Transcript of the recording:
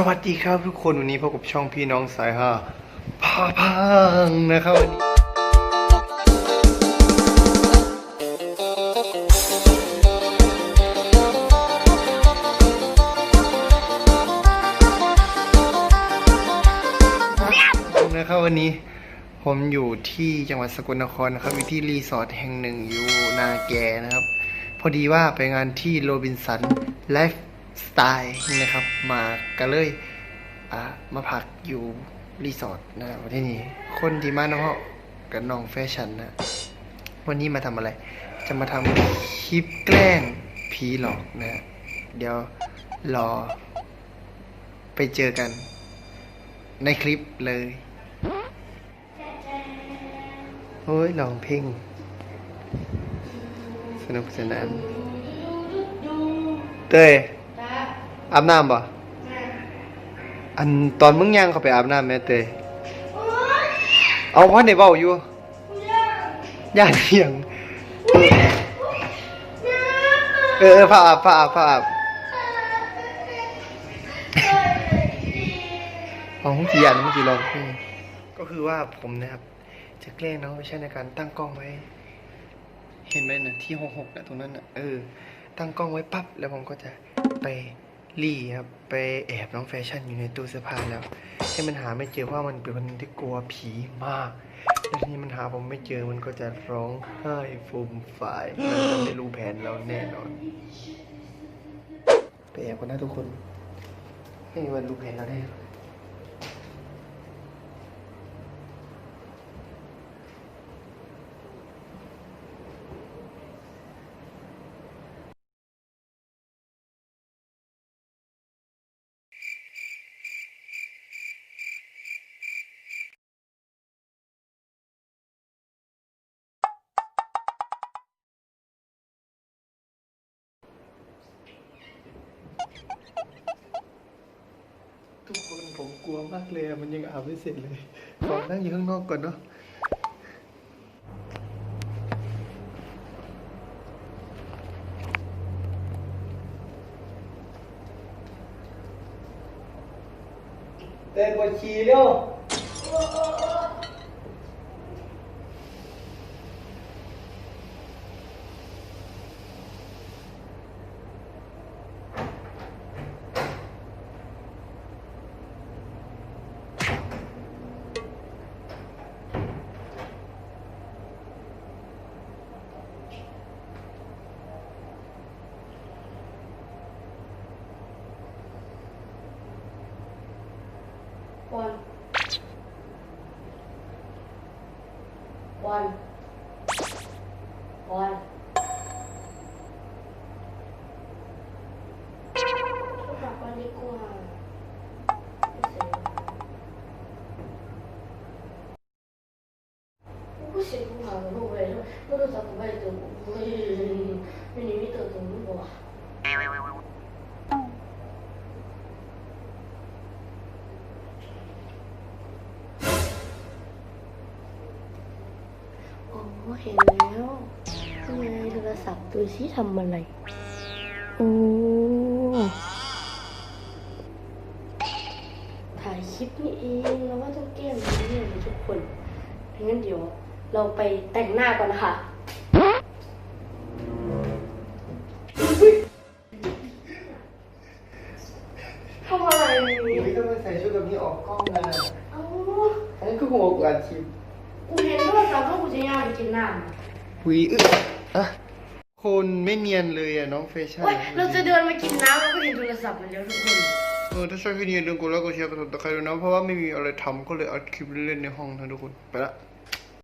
สวัสดีครับทุกคนวันนี้พบกับช่องพี่น้องสายห้าพาพังนะครับวันนี้นะครับวันนี้ผมอยู่ที่จังหวัดสกลนครนะครับอยู่ที่รีสอร์ทแห่งหนึ่งอยู่นาแกนะครับ พอดีว่าไปงานที่โรบินสันไลฟ์ สไตล์นะครับ มากันเลยอ่ามาพักอยู่รีสอร์ทนะครับที่นี่คนที่มาเนาะกับน้องแฟชั่นนะวันนี้มาทำอะไร จะมาทำคลิปแกล้งผีหลอกนะเดี๋ยวรอ ไปเจอกัน ในคลิปเลยโอ้ยลองเพลงสนุกสนานเต้ อาบน้ำป่ะอันตอนมึงย่างเขาไปอาบน้ำแม่เตยเอาพ่อในเบ้าอยู่ย่านเพียง เออผ้าอาบผ้าอาบผ้าอาบเอาห้องกี่ยันห้อกี่ลองก็คือว่าผมนะครับ จะแกล้งน้องไม่ใช่ในการตั้งกล้องไว้ เห็นไหมนะที่หกหกนะตรงนั้นนะเออ ตั้งกล้องไว้ปั๊บแล้วผมก็จะไป ลี่ครับไปแอบน้องแฟชั่นอยู่ในตู้เสื้อผ้าแล้วให้มันหาไม่เจอเพราะมันเป็นคนที่กลัวผีมากแล้วทีนี้มันหาผมไม่เจอมันก็จะร้องไห้ฟูมฟายมันจะไม่รู้แผนเราแน่นอนไปแอบกันนะทุกคนให้มันรู้แผนเราแน่ ผมกลัวมากเลยอะมันยังอาบไม่เสร็จเลยขอนั่งอยู่ข้างนอกก่อนเนาะเต้นบนชีเร็ว บอลบอลบอลกลับมาดีกว่ากูเสียกูหาลูกเลย กจะทำไมตัวกูไม่มีตัวตรงนี้บ่อ๋อเห็นแล้วนี่ไงโทรศัพท์ดูซิทำอะไร โอ้ถ่ายคลิปนี่เองเราว่าต้องแก้มนี้เนี่ยนะทุกคนงั้นเดี๋ยวเราไปแต่งหน้าก่อนนะคะทำอะไรไม่ต้องมาใส่ชุดแบบนี้ออกกล้องนะเอ้าอันนี้ก็หัวกอัดคลิป กูเห็นโทรศัพท์แล้วกูจะย่างไปกินน้ำหุยอึอะคนไม่เนียนเลยอะน้องแฟชั่นเฮ้ยเราจะเดินมากินน้ำแล้วก็เห็นโทรศัพท์มันแล้วทุกคนเออถ้าชอบคลิปนี้อย่าลืมกดไลค์กดแชร์กดติดตามด้วยนะเพราะว่าไม่มีอะไรทำก็เลยอัดคลิปเล่นๆในห้องนะทุกคนไปละ